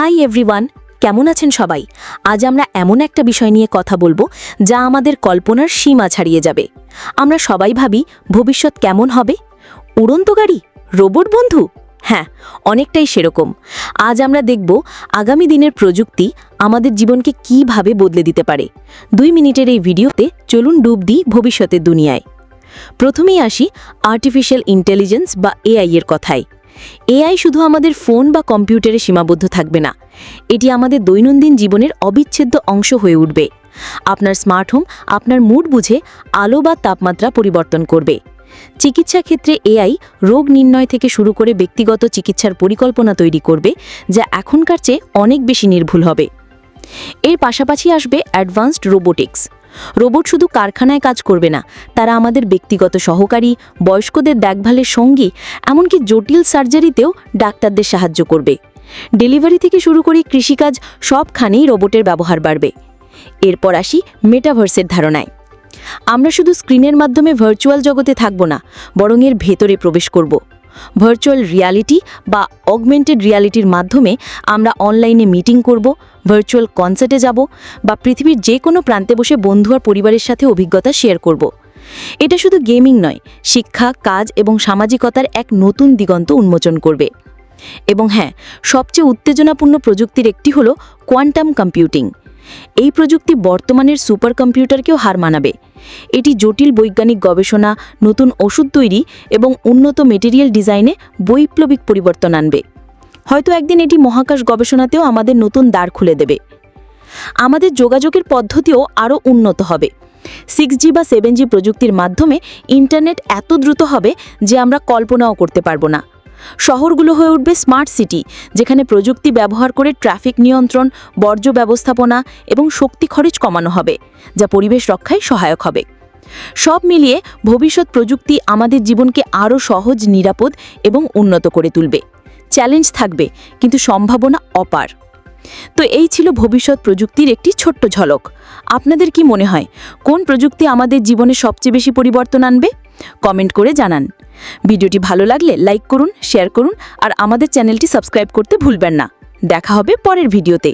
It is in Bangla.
হাই এভরিওয়ান, কেমন আছেন সবাই? আজ আমরা এমন একটা বিষয় নিয়ে কথা বলব যা আমাদের কল্পনার সীমা ছাড়িয়ে যাবে। আমরা সবাই ভাবি, ভবিষ্যৎ কেমন হবে? উড়ন্ত গাড়ি? রোবট বন্ধু? হ্যাঁ অনেকটাই সেরকম। আজ আমরা দেখব আগামী দিনের প্রযুক্তি আমাদের জীবনকে কীভাবে বদলে দিতে পারে। দুই মিনিটের এই ভিডিওতে চলুন ডুব দিই ভবিষ্যতের দুনিয়ায়। প্রথমেই আসি আর্টিফিশিয়াল ইন্টেলিজেন্স বা এআই এর কথায়। এআই শুধু আমাদের ফোন বা কম্পিউটারে সীমাবদ্ধ থাকবে না। এটি আমাদের দৈনন্দিন জীবনের অবিচ্ছেদ্য অংশ হয়ে উঠবে। আপনার স্মার্ট হোম, আপনার মুড বুঝে আলো বা তাপমাত্রা পরিবর্তন করবে। চিকিৎসা ক্ষেত্রে এআই রোগ নির্ণয় থেকে শুরু করে ব্যক্তিগত চিকিৎসার পরিকল্পনা তৈরি করবে, যা এখনকার চেয়ে অনেক বেশি নির্ভুল হবে। এর পাশাপাশি আসবে অ্যাডভান্সড রোবোটিক্স। রোবট শুধু কারখানায় কাজ করবে না, তারা আমাদের ব্যক্তিগত সহকারী, বয়স্কদের দেখভালের সঙ্গী, এমনকি জটিল সার্জারিতেও ডাক্তারদের সাহায্য করবে। ডেলিভারি থেকে শুরু করে কৃষিকাজ সবখানেই রোবটের ব্যবহার বাড়বে। এরপর আসি মেটাভার্সের ধারণায়। আমরা শুধু স্ক্রিনের মাধ্যমে ভার্চুয়াল জগতে থাকব না, বরং এর ভেতরে প্রবেশ করব। ভার্চুয়াল রিয়ালিটি বা অগমেন্টেড রিয়ালিটির মাধ্যমে আমরা অনলাইনে মিটিং করব, ভার্চুয়াল কনসার্টে যাব বা পৃথিবীর যে কোনো প্রান্তে বসে বন্ধু আর পরিবারের সাথে অভিজ্ঞতা শেয়ার করব। এটা শুধু গেমিং নয়, শিক্ষা, কাজ এবং সামাজিকতার এক নতুন দিগন্ত উন্মোচন করবে। এবং হ্যাঁ সবচেয়ে উত্তেজনাপূর্ণ প্রযুক্তির একটি হলো কোয়ান্টাম কম্পিউটিং। এই প্রযুক্তি বর্তমানের সুপার কম্পিউটারকেও হার মানাবে। এটি জটিল বৈজ্ঞানিক গবেষণা, নতুন ওষুধ তৈরি এবং উন্নত মেটেরিয়াল ডিজাইনে বৈপ্লবিক পরিবর্তন আনবে। হয়তো একদিন এটি মহাকাশ গবেষণাতেও আমাদের নতুন দ্বার খুলে দেবে। আমাদের যোগাযোগের পদ্ধতিও আরও উন্নত হবে। সিক্স জি বা সেভেন জি প্রযুক্তির মাধ্যমে ইন্টারনেট এত দ্রুত হবে যে আমরা কল্পনাও করতে পারব না। শহরগুলো হয়ে উঠবে স্মার্ট সিটি যেখানে প্রযুক্তি ব্যবহার করে ট্রাফিক নিয়ন্ত্রণ, বর্জ্য ব্যবস্থাপনা এবং শক্তি খরচ কমানো হবে, যা পরিবেশ রক্ষায় সহায়ক হবে। সব মিলিয়ে ভবিষ্যৎ প্রযুক্তি আমাদের জীবনকে আরও সহজ, নিরাপদ এবং উন্নত করে তুলবে। চ্যালেঞ্জ থাকবে, কিন্তু সম্ভাবনা অপার। তো এই ছিল ভবিষ্যৎ প্রযুক্তির একটি ছোট্ট ঝলক। আপনাদের কি মনে হয়, কোন প্রযুক্তি আমাদের জীবনে সবচেয়ে বেশি পরিবর্তন আনবে? কমেন্ট করে জানান। ভিডিওটি ভালো লাগলে লাইক করুন, শেয়ার করুন আর আমাদের চ্যানেলটি সাবস্ক্রাইব করতে ভুলবেন না। দেখা হবে পরের ভিডিওতে।